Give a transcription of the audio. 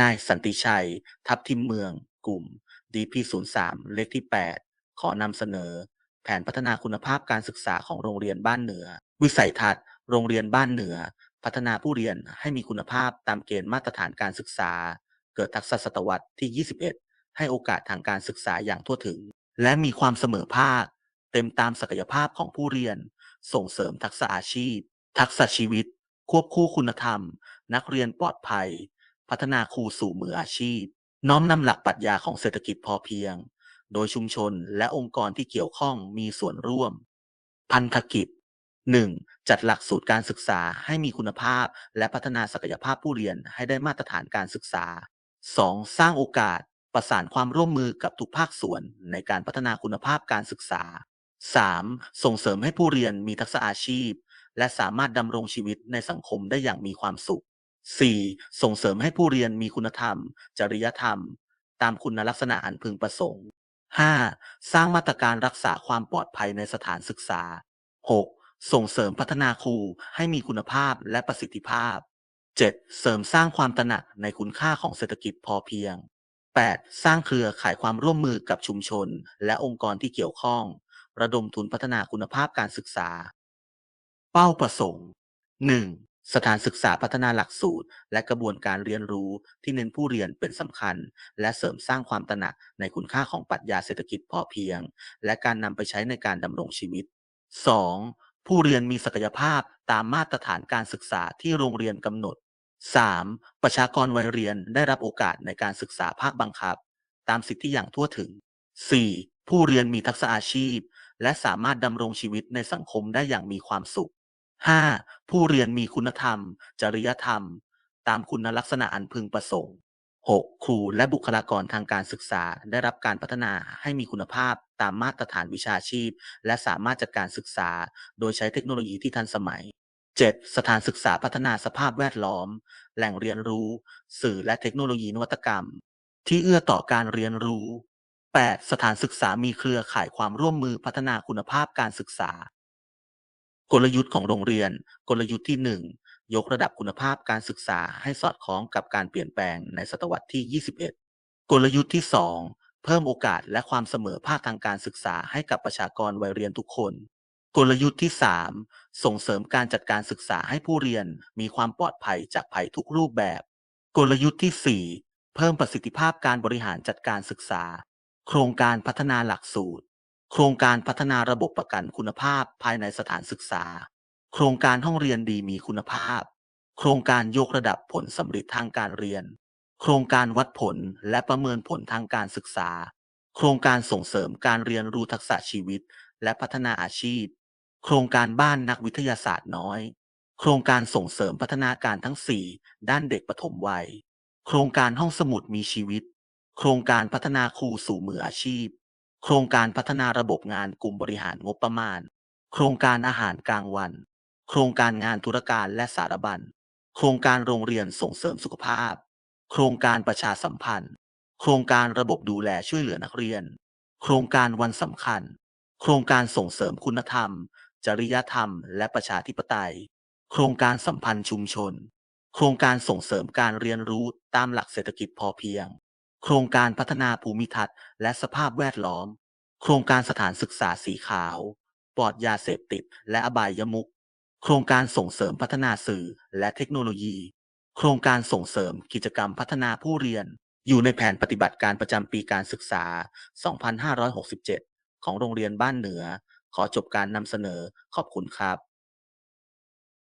นายสันติชัย ทับทิมเมือง กลุ่ม DP03 เลขที่ 8 ขอนำเสนอ แผนพัฒนาคุณภาพการศึกษาของโรงเรียนบ้านเหนือ วิสัยทัศน์ โรงเรียนบ้านเหนือ พัฒนาผู้เรียนให้มีคุณภาพตามเกณฑ์มาตรฐานการศึกษา เกิดทักษะศตวรรษที่ 21 ให้โอกาสทางการศึกษาอย่างทั่วถึง และมีความเสมอภาค เต็มตามศักยภาพของผู้เรียน ส่งเสริมทักษะอาชีพ ทักษะชีวิต ควบคู่คุณธรรม นักเรียนปลอดภัย พัฒนาครูสู่มืออาชีพ น้อมนำหลักปรัชญาของเศรษฐกิจพอเพียง โดยชุมชนและองค์กรที่เกี่ยวข้องมีส่วนร่วม พันธกิจ 1. จัดหลักสูตรการศึกษาให้มีคุณภาพ และพัฒนาศักยภาพผู้เรียนให้ได้มาตรฐานการศึกษา 2. สร้างโอกาสประสานความร่วมมือกับทุกภาคส่วนในการพัฒนาคุณภาพการศึกษา 3. ส่งเสริมให้ผู้เรียนมีทักษะอาชีพ และสามารถดำรงชีวิตในสังคมได้อย่างมีความสุข 4. ส่งเสริมให้ผู้เรียนมีคุณธรรม จริยธรรม ตามคุณลักษณะอันพึงประสงค์ 5. สร้างมาตรการรักษาความปลอดภัยในสถานศึกษา 6. ส่งเสริมพัฒนาครูให้มีคุณภาพและประสิทธิภาพ 7. เสริมสร้างความตระหนักในคุณค่าของเศรษฐกิจพอเพียง 8. สร้างเครือข่ายความร่วมมือกับชุมชน และองค์กรที่เกี่ยวข้อง ระดมทุนพัฒนาคุณภาพการศึกษา เป้าประสงค์ 1. สถานศึกษาพัฒนาหลักสูตร และกระบวนการเรียนรู้ที่เน้นผู้เรียนเป็นสำคัญ และเสริมสร้างความตระหนักในคุณค่าของปรัชญาเศรษฐกิจพอเพียง และการนำไปใช้ในการดำรงชีวิต 2. ผู้เรียนมีศักยภาพตามมาตรฐานการศึกษาที่โรงเรียนกำหนด 3. ประชากรวัยเรียนได้รับโอกาสในการศึกษาภาคบังคับ ตามสิทธิอย่างทั่วถึง 4. ผู้เรียนมีทักษะอาชีพ และสามารถดำรงชีวิตในสังคมได้อย่างมีความสุข 5. ผู้เรียนมีคุณธรรม จริยธรรม ตามคุณลักษณะอันพึงประสงค์ 6. ครูและบุคลากรทางการศึกษาได้รับการพัฒนาให้มีคุณภาพตามมาตรฐานวิชาชีพ และสามารถจัดการศึกษา โดยใช้เทคโนโลยีที่ทันสมัย 7. สถานศึกษาพัฒนาสภาพแวดล้อม แหล่งเรียนรู้ สื่อและเทคโนโลยีนวัตกรรม ที่เอื้อต่อการเรียนรู้ 8. สถานศึกษามีเครือข่ายความร่วมมือพัฒนาคุณภาพการศึกษา กลยุทธ์ของโรงเรียน กลยุทธ์ที่ 1 ยกระดับคุณภาพการศึกษาให้สอดคล้องกับการเปลี่ยนแปลงในศตวรรษที่ 21 กลยุทธ์ที่ 2 เพิ่มโอกาสและความเสมอภาคทางการศึกษาให้กับประชากรวัยเรียนทุกคน กลยุทธ์ที่ 3 ส่งเสริมการจัดการศึกษาให้ผู้เรียนมีความปลอดภัยจากภัยทุกรูปแบบ กลยุทธ์ที่ 4 เพิ่มประสิทธิภาพการบริหารจัดการศึกษา โครงการพัฒนาหลักสูตร โครงการพัฒนาระบบประกันคุณภาพภายในสถานศึกษา โครงการห้องเรียนดีมีคุณภาพ โครงการยกระดับผลสำเร็จทางการเรียน โครงการวัดผลและประเมินผลทางการศึกษา โครงการส่งเสริมการเรียนรู้ทักษะชีวิต และพัฒนาอาชีพ โครงการบ้านนักวิทยาศาสตร์น้อย โครงการส่งเสริมพัฒนาการทั้ง 4 ด้านเด็กปฐมวัย โครงการห้องสมุดมีชีวิต โครงการพัฒนาครูสู่มืออาชีพ โครงการพัฒนาระบบงานกลุ่มบริหารงบประมาณ โครงการอาหารกลางวัน โครงการงานธุรการและสารบัญ โครงการโรงเรียนส่งเสริมสุขภาพ โครงการประชาสัมพันธ์ โครงการระบบดูแลช่วยเหลือนักเรียน โครงการวันสำคัญ โครงการส่งเสริมคุณธรรม จริยธรรม และประชาธิปไตย โครงการสัมพันธ์ชุมชน โครงการส่งเสริมการเรียนรู้ตามหลักเศรษฐกิจพอเพียง โครงการพัฒนาภูมิทัศน์และสภาพแวดล้อม โครงการสถานศึกษาสีขาว ปลอดยาเสพติด และอบายมุขโครงการส่งเสริมพัฒนาสื่อและเทคโนโลยี โครงการส่งเสริมกิจกรรมพัฒนาผู้เรียน อยู่ในแผนปฏิบัติการประจำปีการศึกษา 2567 ของโรงเรียนบ้านเหนือ ขอจบการนำเสนอ ขอบคุณครับ